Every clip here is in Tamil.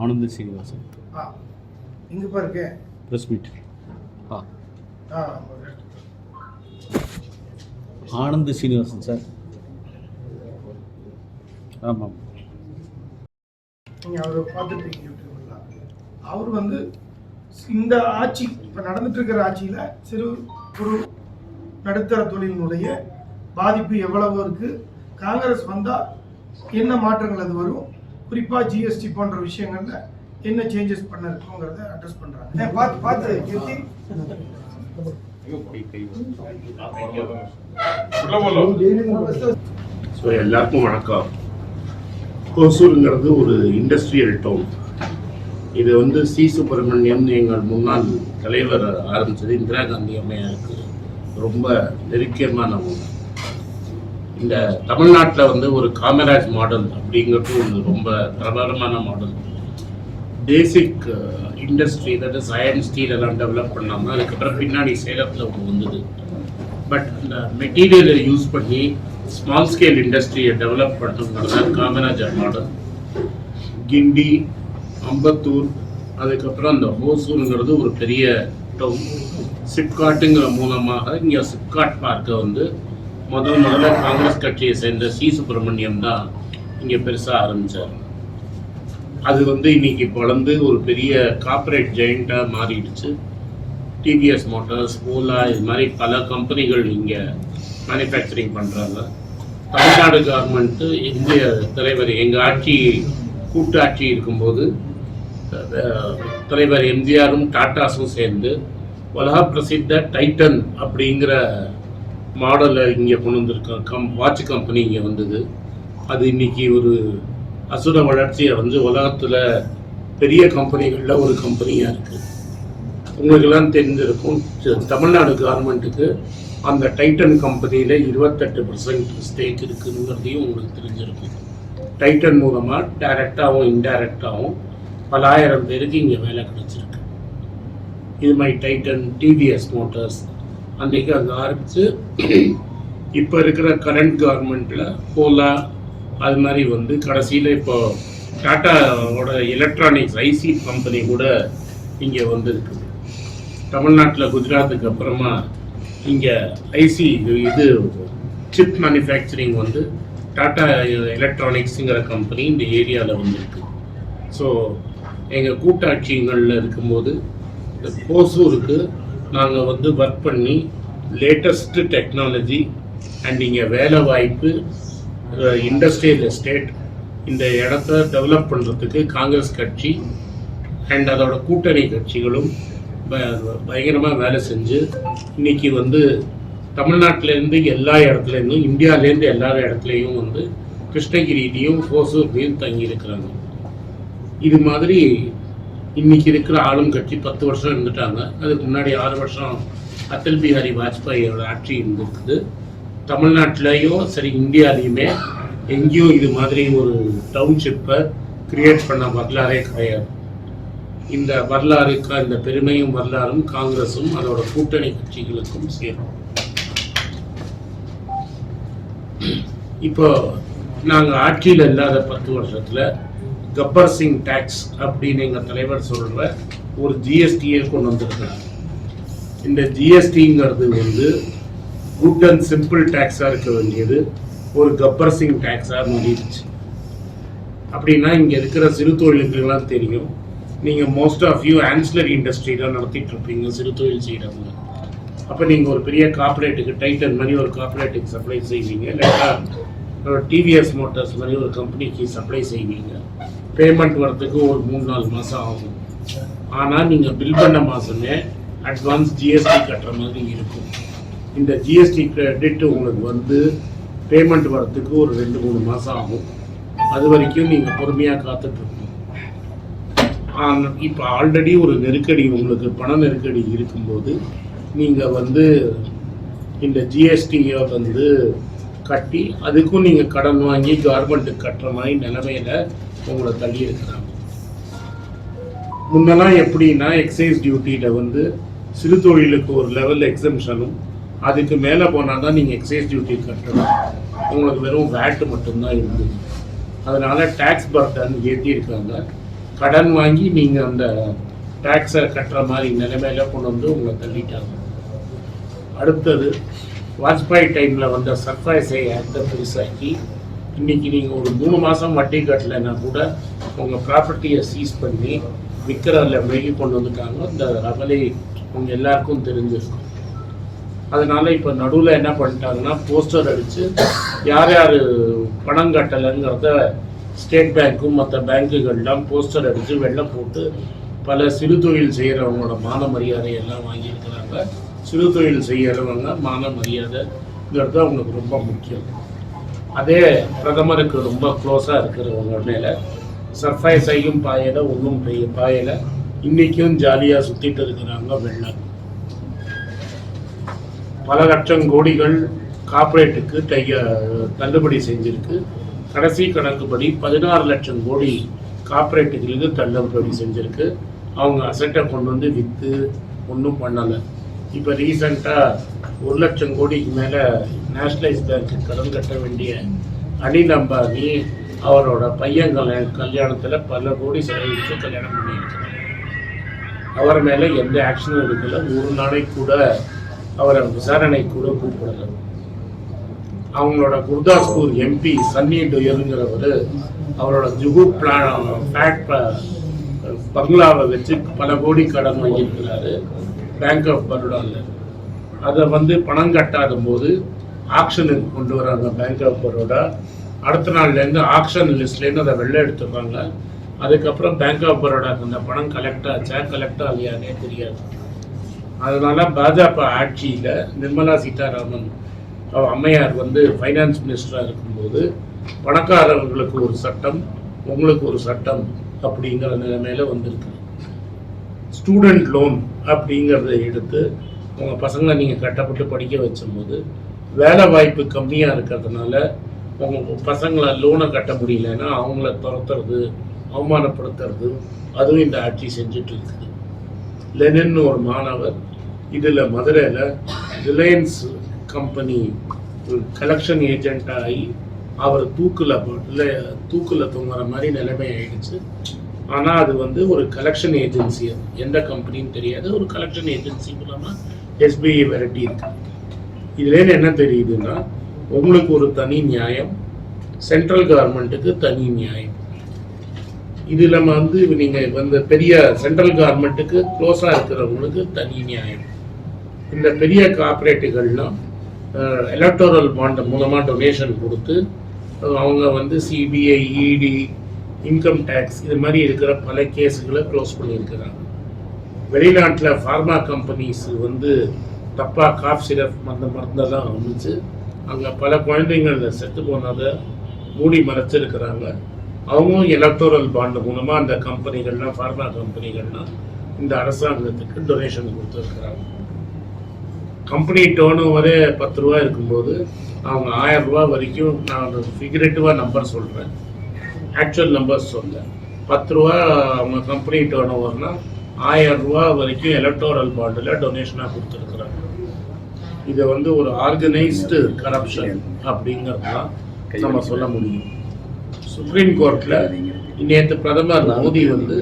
ஆனந்த சீனிவாசன். இங்க பாருங்க ப்ரெஸ் மீட் ஆ. ஆ ஆனந்த சீனிவாசன் சார் ஆமாம் நீங்க அவரை பார்த்துருப்பீங்க யூடியூப்ல. அவர் வந்து இந்த ஆட்சி இப்போ நடந்துட்டு இருக்கிற ஆட்சியில சிறு குறு நடுத்தர தொழிலினுடைய பாதிப்பு எவ்வளவு இருக்கு. காங்கிரஸ் வந்தா என்ன மாற்றங்கள் அது வரும்? குறிப்பா ஜிஎஸ்டி போன்ற விஷயங்கள்ல என்ன சேஞ்சஸ் பண்ணிருக்கோங்கிறத அட்ரஸ் பண்றாங்க. பார்த்து பார்த்து கீர்த்தி. ஸோ எல்லாருக்கும் வணக்கம். ஹோசூருங்கிறது ஒரு இண்டஸ்ட்ரியல் டவுன் இது வந்து சி. சுப்பிரமணியம் எங்கள் முன்னாள் தலைவர் ஆரம்பித்தது இந்திரா காந்தி அம்மையாருக்கு ரொம்ப நெருக்கியமான ஒன்று இந்த தமிழ்நாட்டில் வந்து ஒரு காமராஜ் மாடல் அப்படிங்கிறது ஒன்று ரொம்ப பிரபலமான மாடல். பேசிக் இண்டஸ்ட்ரி அதாவது சயன் ஸ்டீல் எல்லாம் டெவலப் பண்ணாமல் அதுக்கப்புறம் பின்னாடி சேலத்தில் ஒன்று வந்தது. பட் அந்த மெட்டீரியலை யூஸ் பண்ணி ஸ்மால் ஸ்கேல் இண்டஸ்ட்ரியை டெவலப் பண்ணுறதுனால தான் காமராஜர் மாடல் கிண்டி அம்பத்தூர் அதுக்கப்புறம் அந்த ஹோசூருங்கிறது ஒரு பெரிய டவுன் சிப்காட்டுங்கிற மூலமாக இங்கே சிப்காட் பார்க்கை வந்து முதல் முதல்ல காங்கிரஸ் கட்சியை சேர்ந்த சி சுப்பிரமணியம் தான் இங்கே பெருசாக ஆரம்பித்தார் அது வந்து இன்னைக்கு வளர்ந்து ஒரு பெரிய கார்ப்பரேட் ஜெயிண்டாக மாறிடுச்சு. டிவிஎஸ் மோட்டார்ஸ் ஓலா இது மாதிரி பல கம்பெனிகள் இங்கே மேனுஃபேக்சரிங் பண்ணுறாங்க தமிழ்நாடு கவர்மெண்ட்டு இந்திய தலைவர் எங்கள் ஆட்சி கூட்டாட்சி இருக்கும்போது தலைவர் எம்ஜிஆரும் டாட்டாஸும் சேர்ந்து உலக பிரசித்த டைட்டன் அப்படிங்கிற மாடலை இங்கே கொண்டு வந்திருக்கோம் கம் வாட்ச் கம்பெனி இங்கே வந்தது. அது இன்னைக்கு ஒரு அசுர வளர்ச்சியை வந்து உலகத்தில் பெரிய கம்பெனிகளில் ஒரு கம்பெனியாக இருக்குது உங்களுக்கெல்லாம் தெரிஞ்சிருக்கும் தமிழ்நாடு கவர்மெண்ட்டுக்கு அந்த டைட்டன் கம்பெனியில் இருபத்தெட்டு பர்சன்ட் ஸ்டேக் இருக்குங்கிறதையும் உங்களுக்கு தெரிஞ்சிருக்கும். டைட்டன் மூலமாக டைரெக்டாகவும் இன்டைரக்டாகவும் பலாயிரம் பேருக்கு இங்கே வேலை கிடைச்சிருக்கு. இது மாதிரி டைட்டன் டிவிஎஸ் மோட்டார்ஸ் அன்றைக்கு அங்கே ஆரம்பித்து இப்போ இருக்கிற கரண்ட் கவர்மெண்ட்டில் ஓலா அது மாதிரி வந்து கடைசியில் இப்போ டாட்டாவோட எலக்ட்ரானிக்ஸ் ஐசி கம்பெனி கூட இங்கே வந்துருக்கு. தமிழ்நாட்டில் குஜராத்துக்கு அப்புறமா இங்கே ஐசி இது சிப் மேனுஃபேக்சரிங் வந்து டாட்டா எலக்ட்ரானிக்ஸுங்கிற கம்பெனி இந்த ஏரியாவில் வந்துருக்கு. ஸோ எங்கள் கூட்டாட்சிங்களில் இருக்கும்போது இந்த கோசூருக்கு நாங்கள் வந்து ஒர்க் பண்ணி லேட்டஸ்ட்டு டெக்னாலஜி அண்ட் இங்கே வேலை வாய்ப்பு இண்டஸ்ட்ரியல் எஸ்டேட் இந்த இடத்த டெவலப் பண்ணுறதுக்கு காங்கிரஸ் கட்சி அண்ட் அதோட கூட்டணி கட்சிகளும் ப- பயங்கரமாக வேலை செஞ்சு இன்னைக்கு வந்து தமிழ்நாட்டிலேருந்து எல்லா இடத்துலேருந்தும் இந்தியாவிலேருந்து எல்லா இடத்துலையும் வந்து கிருஷ்ணகிரியிலையும் ஹோசூர்லேயும் தங்கி இருக்கிறாங்க இது மாதிரி இன்னைக்கு இருக்கிற ஆளும் கட்சி பத்து வருஷம் இருந்துட்டாங்க. அதுக்கு முன்னாடி ஆறு வருஷம் அடல் பிஹாரி வாஜ்பாயோட ஆட்சி இருந்திருக்குது. தமிழ்நாட்டிலையும் சரி இந்தியாலையுமே எங்கேயும் இது மாதிரி ஒரு டவுன்ஷிப்பை கிரியேட் பண்ண வரலாறே கிடையாது. இந்த வரலாறுக்கு இந்த பெருமையும் வரலாறும் காங்கிரஸும் அதோட கூட்டணி கட்சிகளுக்கும் சேரும். இப்போ நாங்கள் ஆட்சியில் இல்லாத பத்து வருஷத்தில் கப்பர் சிங் டேக்ஸ் அப்படின்னு எங்கள் தலைவர் சொல்கிற ஒரு ஜிஎஸ்டியை கொண்டு வந்திருக்கிறாங்க இந்த ஜிஎஸ்டிங்கிறது வந்து குட் அண்ட் சிம்பிள் டேக்ஸாக இருக்க வேண்டியது. ஒரு கப்பர் சிங் டேக்ஸாக மாறிடுச்சு. அப்படின்னா இங்கே இருக்கிற சிறு தொழிலுக்குலாம் தெரியும். நீங்கள் most of you ancillary industry தான் நடத்திட்டு இருப்பீங்க சிறு தொழில் செய்கிறவங்க அப்போ நீங்கள் ஒரு பெரிய கார்பரேட்டுக்கு டைட்டன் மாதிரி ஒரு கார்பரேட்டுக்கு சப்ளை செய்வீங்க. இல்லைன்னா டிவிஎஸ் மோட்டார்ஸ் மாதிரி ஒரு கம்பெனிக்கு சப்ளை செய்வீங்க. பேமெண்ட் வரதுக்கு ஒரு மூணு நாலு மாதம் ஆகும். ஆனால் நீங்கள் பில் பண்ண மாதமே அட்வான்ஸ் ஜிஎஸ்டி கட்டுற மாதிரி இருக்கும். இந்த ஜிஎஸ்டி கிரெடிட் உங்களுக்கு வந்து பேமெண்ட் வரத்துக்கு ஒரு ரெண்டு மூணு மாதம் ஆகும். அது வரைக்கும் நீங்கள் பொறுமையாக காத்துட்ருக்கணும். இப்போ ஆல்ரெடி ஒரு நெருக்கடி உங்களுக்கு பண நெருக்கடி இருக்கும்போது நீங்கள் வந்து இந்த ஜிஎஸ்டியை வந்து கட்டி அதுக்கும் நீங்கள் கடன் வாங்கி கவர்மெண்ட்டுக்கு கட்டுற மாதிரி நிலைமையில உங்களை தள்ளி இருக்கிறாங்க. முன்னெல்லாம் எப்படின்னா எக்ஸைஸ் டியூட்டியில் வந்து சிறு தொழிலுக்கு ஒரு லெவல் எக்ஸம்ஷனும் அதுக்கு மேலே போனால் தான் நீங்கள் எக்ஸைஸ் டியூட்டி கட்டணும். உங்களுக்கு வெறும் வேட்டு மட்டும்தான் இருந்தது அதனால் டேக்ஸ் பர்டன் ஏற்றிருக்காங்க கடன் வாங்கி நீங்கள் அந்த டேக்ஸை கட்டுற மாதிரி நிலைமையில கொண்டு வந்து உங்களை தள்ளிட்டாங்க. அடுத்தது வாஜ்பாய் டைமில் வந்த சர்ப்ரைஸை ஆக்டை பெருசாக்கி இன்னைக்கு நீங்கள் ஒரு மூணு மாதம் வட்டி கட்டலைன்னா கூட உங்கள் ப்ராப்பர்ட்டியை சீஸ் பண்ணி விற்கிறதில் வெளியே கொண்டு வந்துட்டாங்க. இந்த அவலை உங்கள் எல்லாருக்கும் தெரிஞ்சிருக்கும். அதனால இப்போ நடுவில் என்ன பண்ணிட்டாங்கன்னா போஸ்டர் அடித்து யார் யார் பணம் கட்டலைங்கிறத ஸ்டேட் பேங்க்கும் மற்ற பேங்க்குகள்லாம் போஸ்டர் அடித்து வெள்ளை போட்டு பல சிறு தொழில் செய்கிறவங்களோட மான மரியாதையெல்லாம் வாங்கியிருக்கிறாங்க. சிறு தொழில் செய்கிறவங்க மான மரியாதைங்கிறது அவங்களுக்கு ரொம்ப முக்கியம். அதே பிரதமருக்கு ரொம்ப க்ளோஸாக இருக்கிறவங்க மேலே சர்ப்ரைஸையும் பாயலை ஒன்றும் பாயலை. இன்றைக்கும் ஜாலியாக சுற்றிட்டு இருக்கிறாங்க வெள்ளம் பல லட்சம் கோடிகள் கார்ப்பரேட்டுக்கு கைய தள்ளுபடி செஞ்சிருக்கு. கடைசி கணக்குப்படி பதினாறு லட்சம் கோடி கார்ப்பரேட்டுகளுக்கு தள்ளுபடி செஞ்சிருக்கு. அவங்க அசட்டை கொண்டு வந்து விற்று ஒன்றும் பண்ணலை. இப்போ ரீசண்டாக ஒரு லட்சம் கோடிக்கு மேலே நேஷ்னலைஸ் பேங்க்கு கடன் கட்ட வேண்டிய அனில் அம்பானி அவரோட பையன் கல்யாணத்தில் பல கோடி செலவிட்டு கல்யாணம் பண்ணியிருக்கிறார். அவர் மேலே எந்த ஆக்ஷனும் எடுக்கல. ஒரு நாளைக்கு கூட அவரை விசாரணை கூட கூப்பிடல. அவங்களோட குர்தாஸ்பூர் எம்பி சன்னி டொயருங்கிறவர் அவரோட ஜுகு பிளான் ஃபேக்ட் பங்களாவை வச்சு பல கோடி கடன் வாங்கியிருக்கிறாரு பேங்க் ஆஃப் பரோடாவில் அதை வந்து பணம் கட்டாத போது ஆக்ஷனுக்கு கொண்டு வராங்க பேங்க் ஆஃப் பரோடா அடுத்த நாள்லேருந்து ஆக்ஷன் லிஸ்ட்லேருந்து அதை வெளில எடுத்துடுறாங்க. அதுக்கப்புறம் பேங்க் ஆஃப் பரோடாக்கு அந்த பணம் கலெக்ட் ஆச்சா கலெக்ட் ஆகலையானே தெரியாது. அதனால பாஜக ஆட்சியில் நிர்மலா சீதாராமன் அவர் அம்மையார் வந்து ஃபைனான்ஸ் மினிஸ்டராக இருக்கும்போது பணக்காரர்களுக்கு ஒரு சட்டம் உங்களுக்கு ஒரு சட்டம் அப்படிங்கிற நிலைமையில் வந்திருக்கு. ஸ்டூடெண்ட் லோன் அப்படிங்கிறத எடுத்து உங்கள் பசங்களை நீங்கள் கட்டப்பட்டு படிக்க வச்சும்போது வேலை வாய்ப்பு கம்மியாக இருக்கிறதுனால உங்கள் பசங்களை லோனை கட்ட முடியலன்னா அவங்கள துரத்துறது அவமானப்படுத்துறது அதுவும் இந்த ஆட்சி செஞ்சுட்டு இருக்குது. லெனின்னு ஒரு மாணவர் இதில் மதுரையில் ரிலையன்ஸ் கம்பெனி கலெக்ஷன் ஏஜென்ட் ஆகி அவர் தூக்கில் இல்லை தூக்கில் தொங்குற மாதிரி நிலைமை ஆயிடுச்சு. ஆனால் அது வந்து ஒரு கலெக்ஷன் ஏஜென்சி எந்த கம்பெனின்னு தெரியாது. ஒரு கலெக்ஷன் ஏஜென்சி மூலமாக எஸ்பிஐ வெரைட்டி இருக்கு. இதுலேருந்து என்ன தெரியுதுன்னா உங்களுக்கு ஒரு தனி நியாயம் சென்ட்ரல் கவர்மெண்ட்டுக்கு தனி நியாயம். இது இல்லாமல் வந்து நீங்கள் வந்து பெரிய சென்ட்ரல் கவர்மெண்ட்டுக்கு க்ளோஸாக இருக்கிறவங்களுக்கு தனி நியாயம். இந்த பெரிய கார்பரேட்டுகள்லாம் எலக்டோரல் பாண்ட் மூலமாக டொனேஷன் கொடுத்து அவங்க வந்து சிபிஐ இடி இன்கம் டேக்ஸ் இது மாதிரி இருக்கிற பல கேஸுகளை க்ளோஸ் பண்ணியிருக்கிறாங்க. வெளிநாட்டில் ஃபார்மா கம்பெனிஸ் வந்து தப்பாக காஃப் சிரப் அந்த மருந்தெல்லாம் அமைச்சு அங்கே பல குழந்தைங்கள் செத்து போனதை மூடி மறைச்சிருக்கிறாங்க. அவங்களும் எலக்டோரல் பாண்ட் மூலமாக அந்த கம்பெனிகள்லாம் ஃபார்மா கம்பெனிகள்லாம் இந்த அரசாங்கத்துக்கு டொனேஷன் கொடுத்துருக்குறாங்க. கம்பெனி டேர்ன் ஓவரே பத்து ரூபா இருக்கும்போது அவங்க ஆயிரம் ரூபா வரைக்கும் நான் ஃபிகரேட்டிவாக நம்பர் சொல்கிறேன் ஆக்சுவல் நம்பர்ஸ் சொல்ல பத்து ரூபா அவங்க கம்பெனி டேர்ன் ஓவர்னா ஆயிரம் ரூபா வரைக்கும் எலக்டோரல் பாண்டில் டொனேஷனாக கொடுத்துருக்குறாங்க. இதை வந்து ஒரு ஆர்கனைஸ்டு கரப்ஷன் அப்படிங்கிறது தான் நம்ம சொல்ல முடியும். சுப்ரீம் கோர்ட்டில் நேற்று பிரதமர் மோடி வந்து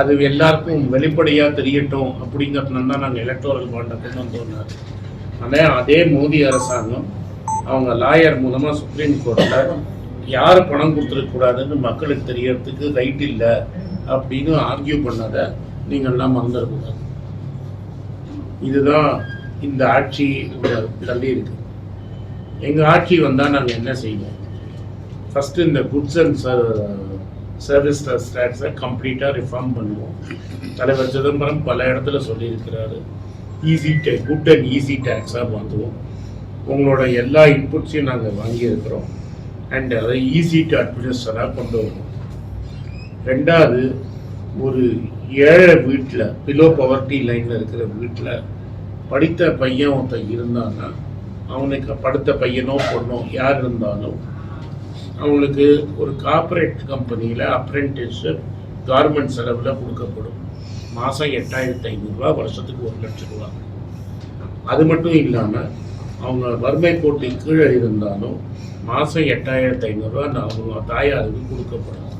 அது எல்லாருக்கும் வெளிப்படையாக தெரியட்டும் அப்படிங்கிறதுனால தான் நாங்கள் எலக்டோரல் பாண்டை கொண்டு வந்தோம்னாரு. ஆனால் அதே மோடி அரசாங்கம் அவங்க லாயர் மூலமாக சுப்ரீம் கோர்ட்டில் யார் பணம் கொடுத்துருக்கக்கூடாதுன்னு மக்களுக்கு தெரியறதுக்கு ரைட் இல்லை அப்படின்னு ஆர்கியூ பண்ணதை நீங்கள்லாம் மறந்துடக்கூடாது இதுதான் இந்த ஆட்சி தள்ளி இருக்கு. எங்கள் ஆட்சி வந்தால் நாங்கள் என்ன செய்வோம்? ஃபஸ்ட்டு இந்த குட்ஸ் அண்ட் சர்வீஸ் டேக்ஸை கம்ப்ளீட்டாக ரிஃபார்ம் பண்ணுவோம். தலைவர் சிதம்பரம் பல இடத்துல சொல்லியிருக்கிறாரு. Easy day good and easy டேக்ஸாக மாற்றுவோம் உங்களோட எல்லா இன்புட்ஸையும் நாங்கள் வாங்கியிருக்கிறோம். அண்ட் அதை ஈஸி டு அட்மினிஸ்டராக கொண்டு வருவோம். ரெண்டாவது ஒரு ஏழை வீட்டில் பிலோ பவர்ட்டி லைனில் இருக்கிற வீட்டில் படித்த பையன் ஒருத்தன் இருந்தான்னா அவனுக்கு படுத்த பையனோ பொண்ணோ யார் இருந்தாலும் அவங்களுக்கு ஒரு கார்ப்பரேட் கம்பெனியில் அப்ரெண்டிஸ்ஷிப் கார்மெண்ட் செலவில் கொடுக்கப்படும். மாதம் எட்டாயிரத்தி ஐநூறுரூவா வருஷத்துக்கு ஒரு லட்சம் ரூபா. அது மட்டும் இல்லாமல் அவங்க வறுமை கோட்டு கீழே இருந்தாலும் மாதம் எட்டாயிரத்தி ஐநூறுரூவா அவங்க தாயாருக்கு கொடுக்கப்படும்.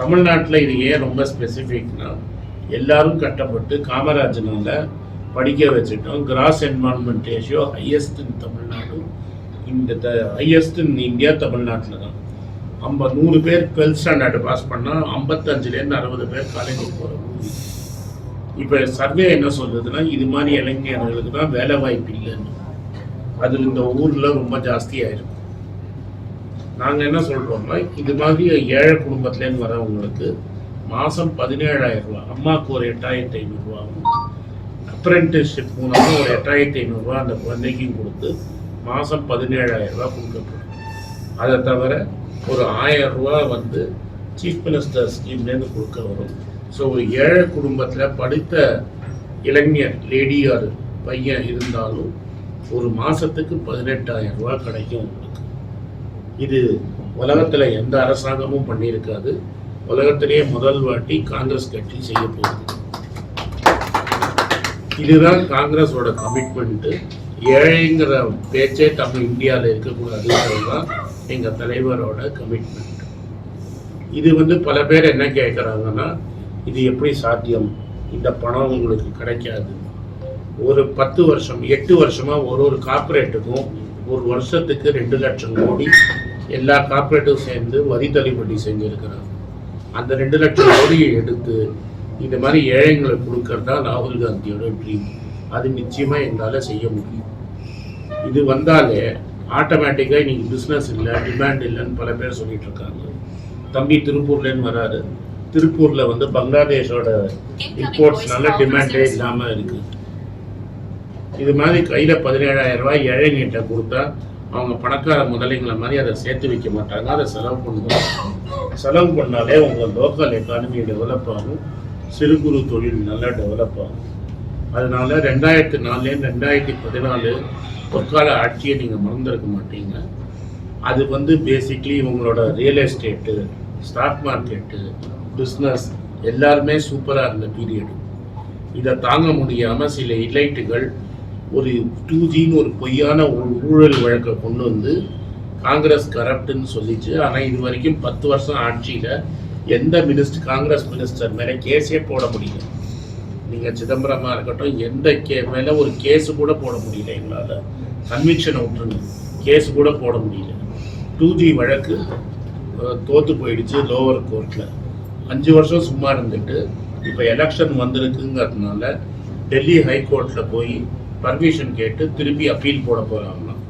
தமிழ்நாட்டில் இது ஏன் ரொம்ப ஸ்பெசிஃபிக்னா எல்லாரும் கட்டப்பட்டு காமராஜனால் படிக்க வச்சுட்டோம். Gross enrolment ratio highest in Tamil Nadu. இந்த ஹையஸ்ட் இன் இந்தியா தமிழ்நாட்டில் தான். ஐம்ப நூறு பேர் டுவெல்த் ஸ்டாண்டர்டு பாஸ் பண்ணால் ஐம்பத்தஞ்சுலேருந்து அறுபது பேர் காலேஜுக்கு போகிற ஊர் இப்போ சர்வே என்ன சொல்றதுன்னா இது மாதிரி இளைஞர்களுக்கு தான் வேலை வாய்ப்பு இல்லைன்னு. அது இந்த ஊரில் ரொம்ப ஜாஸ்தியாக இருக்கும் நாங்கள் என்ன சொல்கிறோம்னா இது மாதிரி ஏழை குடும்பத்துலேருந்து வரவங்களுக்கு மாதம் பதினேழாயிரம் ரூபா அம்மாவுக்கு ஒரு எட்டாயிரத்தி ஐநூறுரூவாவும் அப்ரெண்டிஸ்ஷிப் மூலமாக ஒரு எட்டாயிரத்தி ஐநூறுரூவா அந்த குழந்தைக்கும் கொடுத்து மாதம் பதினேழாயிரம் ரூபா கொடுக்கப்படும் அதை தவிர ஒரு ஆயிரம் ரூபா வந்து சீஃப் மினிஸ்டர் ஸ்கீம்லேருந்து கொடுக்க வரும். ஸோ ஒரு ஏழை குடும்பத்தில் படித்த இளைஞர் லேடி ஆர் பையன் இருந்தாலும் ஒரு மாதத்துக்கு பதினெட்டாயிரம் ரூபா கிடைக்கும் உங்களுக்கு இது உலகத்தில் எந்த அரசாங்கமும் பண்ணியிருக்காது. உலகத்திலேயே முதல் வாட்டி காங்கிரஸ் கட்சி செய்ய போகுது. இதுதான் காங்கிரஸோட கமிட்மெண்ட்டு ஏழைங்கிற பேச்சே தமிழ் இந்தியாவில் இருக்கக்கூடாதுங்கிறது தான் எங்கள் தலைவரோட கமிட்மெண்ட் இது வந்து பல பேர் என்ன கேட்குறாங்கன்னா இது எப்படி சாத்தியம்? இந்த பணம் உங்களுக்கு கிடைக்காது. ஒரு பத்து வருஷம் எட்டு வருஷமாக ஒரு ஒரு கார்ப்பரேட்டுக்கும் ஒரு வருஷத்துக்கு ரெண்டு லட்சம் கோடி எல்லா கார்ப்பரேட்டும் சேர்ந்து வரி தள்ளுபடி செஞ்சுருக்கிறாங்க. அந்த ரெண்டு லட்சம் கோடியை எடுத்து இந்த மாதிரி ஏழைங்களுக்கு கொடுக்கறது தான் ராகுல் காந்தியோட ட்ரீம் அது நிச்சயமாக எங்களால் செய்ய முடியும். இது வந்தாலே ஆட்டோமேட்டிக்காக இன்றைக்கி பிஸ்னஸ் இல்லை டிமாண்ட் இல்லைன்னு பல பேர் சொல்லிகிட்ருக்காங்க தம்பி திருப்பூர்லேருந்து வராரு. திருப்பூரில் வந்து பங்களாதேஷோட இம்போர்ட்ஸ்னால டிமாண்டே இல்லாமல் இருக்கு. இது மாதிரி கையில் பதினேழாயிரம் ரூபாய் ஏழைங்கிட்ட கொடுத்தா அவங்க பணக்கார முதலைங்களை மாதிரி அதை சேர்த்து வைக்க மாட்டாங்க. அதை செலவு பண்ணுவாங்க செலவு பண்ணாலே உங்கள் லோக்கல் எக்கானமி டெவலப் ஆகும். சிறு குறு தொழில் நல்லா டெவலப் ஆகும். அதனால ரெண்டாயிரத்தி நாலுலேருந்து ரெண்டாயிரத்தி பதினாலு பொற்கால ஆட்சியை நீங்கள் மறந்துருக்க மாட்டீங்க. அது வந்து பேசிக்லி உங்களோட real estate stock market business எல்லாருமே சூப்பராக இருந்த பீரியடு இதை தாங்க முடியாமல் சில இலைட்டுகள் ஒரு டூ ஜின்னு ஒரு பொய்யான ஊ- ஊழல் வழக்கை கொண்டு வந்து காங்கிரஸ் கரப்டுன்னு சொல்லிச்சு. ஆனால் இது வரைக்கும் பத்து வருஷம் ஆட்சியில் எந்த மினிஸ்டர் காங்கிரஸ் மினிஸ்டர் மேலே கேஸே போட முடியல. நீங்கள் சிதம்பரமாக இருக்கட்டும் எந்த கே மேலே ஒரு கேஸ் கூட போட முடியல எங்களால். கன்விக்ஷனை விட்டுருங்க கேஸ் கூட போட முடியல. டூ ஜி வழக்கு தோற்று போயிடுச்சு லோவர் கோர்ட்டில் அஞ்சு வருஷம் சும்மா இருந்துட்டு இப்போ எலெக்ஷன் வந்திருக்குங்கிறதுனால டெல்லி ஹைகோர்ட்டில் போய் பர்மிஷன் கேட்டு திருப்பி அப்பீல் போட போகிறாங்களாம்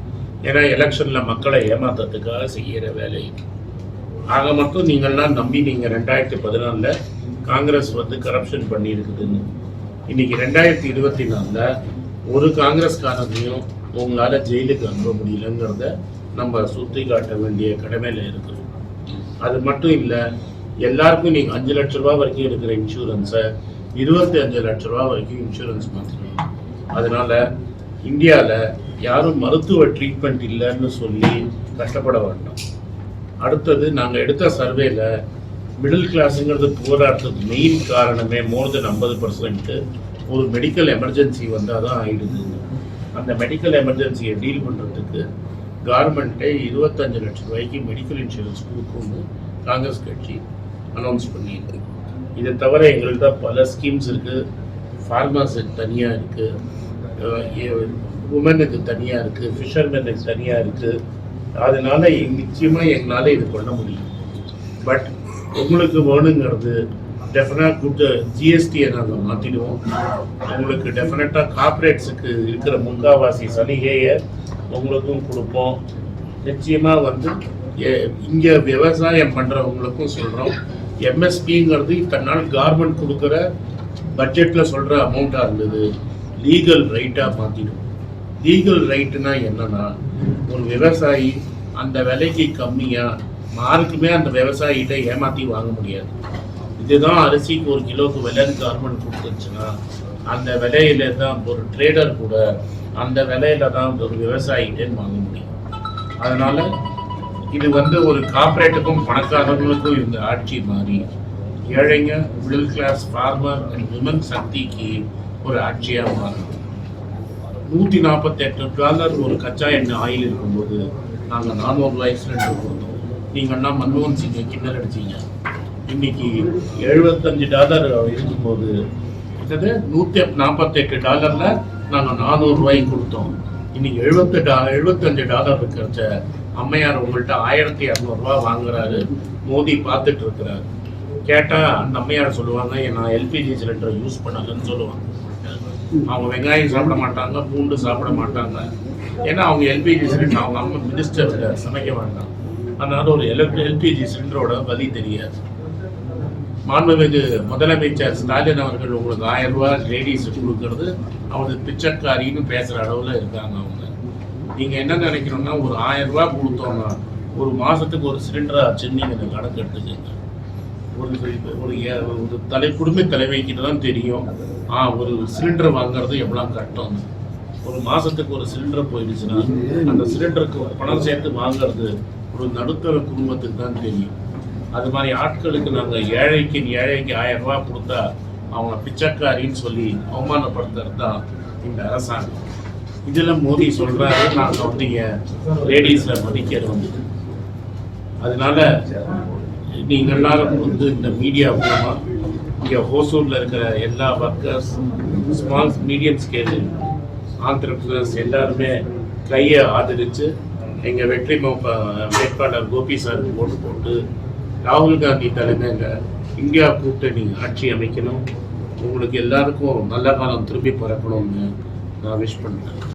ஏன்னா எலெக்ஷனில் மக்களை ஏமாத்துறதுக்காக செய்கிற வேலை ஆக மட்டும் நீங்கள்லாம் நம்பி நீங்கள் ரெண்டாயிரத்தி பதினாலில் காங்கிரஸ் வந்து கரப்ஷன் பண்ணியிருக்குதுன்னு. இன்னைக்கு ரெண்டாயிரத்தி இருபத்தி நாலில் ஒரு காங்கிரஸ்காரனையும் உங்களால் ஜெயிலுக்கு அனுப்ப முடியலங்கிறத நம்ம சுற்றி காட்ட வேண்டிய கடமையில் இருக்கிறோம். அது மட்டும் இல்லை எல்லாருக்கும் நீங்கள் அஞ்சு லட்ச ரூபா வரைக்கும் இருக்கிற இன்சூரன்ஸை இருபத்தி அஞ்சு லட்ச ரூபா வரைக்கும் இன்சூரன்ஸ் மாற்றணும் அதனால இந்தியாவில் யாரும் மருத்துவ ட்ரீட்மெண்ட் இல்லைன்னு சொல்லி கஷ்டப்பட வேண்டாம். அடுத்தது நாங்கள் எடுத்த சர்வேல மிடில் கிளாஸுங்கிறது போராடுறதுக்கு மெயின் காரணமே மோர் தென் ஐம்பது பர்சன்ட்டு ஒரு மெடிக்கல் எமர்ஜென்சி வந்தால் தான் ஆயிடுது. அந்த மெடிக்கல் எமர்ஜென்சியை டீல் பண்ணுறதுக்கு கவர்மெண்ட்டே இருபத்தஞ்சு லட்சம் ரூபாய்க்கு மெடிக்கல் இன்சூரன்ஸ் கொடுக்கும்னு காங்கிரஸ் கட்சி அனௌன்ஸ் பண்ணியிருக்கு இதை தவிர எங்கள்கிட்ட பல ஸ்கீம்ஸ் இருக்குது ஃபார்மர்ஸுக்கு தனியாக இருக்குது உமனுக்கு தனியாக இருக்குது ஃபிஷர்மேனுக்கு தனியாக இருக்குது அதனால் நிச்சயமாக எங்களால் இது பண்ண முடியும். பட் உங்களுக்கு வேணுங்கிறது டெஃபினட் கொடுத்த ஜிஎஸ்டியை நாங்கள் மாற்றிடுவோம் உங்களுக்கு டெஃபினட்டாக கார்பரேட்ஸுக்கு இருக்கிற முக்காவாசி சலுகையை உங்களுக்கும் கொடுப்போம். நிச்சயமாக வந்து இங்கே விவசாயம் பண்ணுறவங்களுக்கும் சொல்கிறோம் எம்எஸ்பிங்கிறது இத்தனை நாள் கார்மெண்ட் கொடுக்குற பட்ஜெட்டில் சொல்கிற அமௌண்ட்டாக இருந்தது. லீகல் ரைட்டாக மாற்றிடும் லீகல் ரைட்டுனா என்னன்னா ஒரு விவசாயி அந்த விலைக்கு கம்மியாக யாருக்குமே அந்த விவசாயிகிட்ட ஏமாற்றி வாங்க முடியாது. இதுதான் அரிசிக்கு ஒரு கிலோவுக்கு விலைன்னு கவர்மெண்ட் கொடுத்துருச்சுன்னா அந்த விலையில தான் ஒரு ட்ரேடர் கூட அந்த விலையில தான் ஒரு விவசாயிகிட்டேன்னு வாங்க முடியும். அதனால இது வந்து ஒரு கார்ப்பரேட்டுக்கும் பணக்காரர்களுக்கும் இந்த ஆட்சி மாறி. ஏழைங்க middle class farmer and women சக்திக்கு ஒரு ஆட்சியாக மாறும் நூற்றி நாற்பத்தெட்டு டாலர் ஒரு கச்சா எண்ணெய் ஆயில் இருக்கும்போது நாங்கள் நானூறு ரூபாய் கொடுத்தோம். நீங்கன்னா மன்மோகன் சிங்கை கிண்டல் அடிச்சீங்க. இன்னைக்கு எழுபத்தஞ்சு டாலர் இருக்கும்போது கிட்டத்தட்ட நூற்றி நாற்பத்தெட்டு டாலரில் நாங்கள் நானூறு ரூபாய்க்கு கொடுத்தோம். இன்னைக்கு எழுபத்து டா எழுபத்தஞ்சு டாலர் இருக்கிறச்ச அம்மையார் உங்கள்கிட்ட ஆயிரத்தி இரநூறுவா வாங்குறாரு. மோடி பார்த்துட்டு இருக்கிறாரு கேட்டால் அந்த அம்மையார் சொல்லுவாங்க நான் எல்பிஜி சிலிண்டரை யூஸ் பண்ணலன்னு சொல்லுவாங்க. அவங்க வெங்காயம் சாப்பிட மாட்டாங்க பூண்டு சாப்பிட மாட்டாங்க. ஏன்னா அவங்க எல்பிஜி சிலிண்டர் அவங்க அம்மா மினிஸ்டர் சமைக்க வேண்டாம். அதனால ஒரு எல்பிஜி சிலிண்டரோட வலி தெரியாது. மாண்புமிகு முதலமைச்சர் ஸ்டாலின் அவர்கள் உங்களுக்கு ஆயிரம் ரூபாய் லேடிஸ் கொடுக்கறது. அவங்க பிச்சைக்காரின்னு பேசுகிற அளவில் இருக்காங்க அவங்க. நீங்கள் என்ன நினைக்கணும்னா ஒரு ஆயிரம் ரூபா கொடுத்தோம்னா ஒரு மாதத்துக்கு ஒரு சிலிண்டர் ஆச்சுன்னு நீங்கள் கணக்கு எடுத்துக்கங்க. ஒரு ஒரு ஏ- ஒரு தலை குடும்ப தலைவைக்கிட்ட தான் தெரியும். ஆ ஒரு சிலிண்டர் வாங்குறது எவ்வளோ கட்டம் ஒரு மாதத்துக்கு ஒரு சிலிண்டர் போயிடுச்சுன்னா அந்த சிலிண்டருக்கு பணம் சேர்த்து வாங்குறது ஒரு நடுத்தர குடும்பத்துக்கு தான் தெரியும். அது மாதிரி ஆட்களுக்கு நாங்கள் ஏழைக்கு ஏழைக்கு ஆயிரம் ரூபா கொடுத்தா அவங்கள பிச்சைக்காரின்னு சொல்லி அவமானப்படுத்துறது தான் இந்த அரசாங்கம். இதில் மோடி சொல்றாரு நாங்கள் வந்து லேடிஸில் மதிக்கிறது அதனால நீங்க எல்லாரும் வந்து இந்த மீடியா மூலமா இங்க ஹோசூர்ல இருக்கிற எல்லா workers small medium scale Andhra Pradesh எல்லாருமே கையை ஆதரிச்சு எங்க வெற்றி வேட்பாளர் கோபி சார் ஓட்டு போட்டு ராகுல் காந்தி தலைமையில இந்தியா கூட்டணி ஆட்சி அமைக்கணும். உங்களுக்கு எல்லாருக்கும் நல்ல காலம் திரும்பி பிறக்கணும்னு நான் விஷ் பண்ணுறேன்.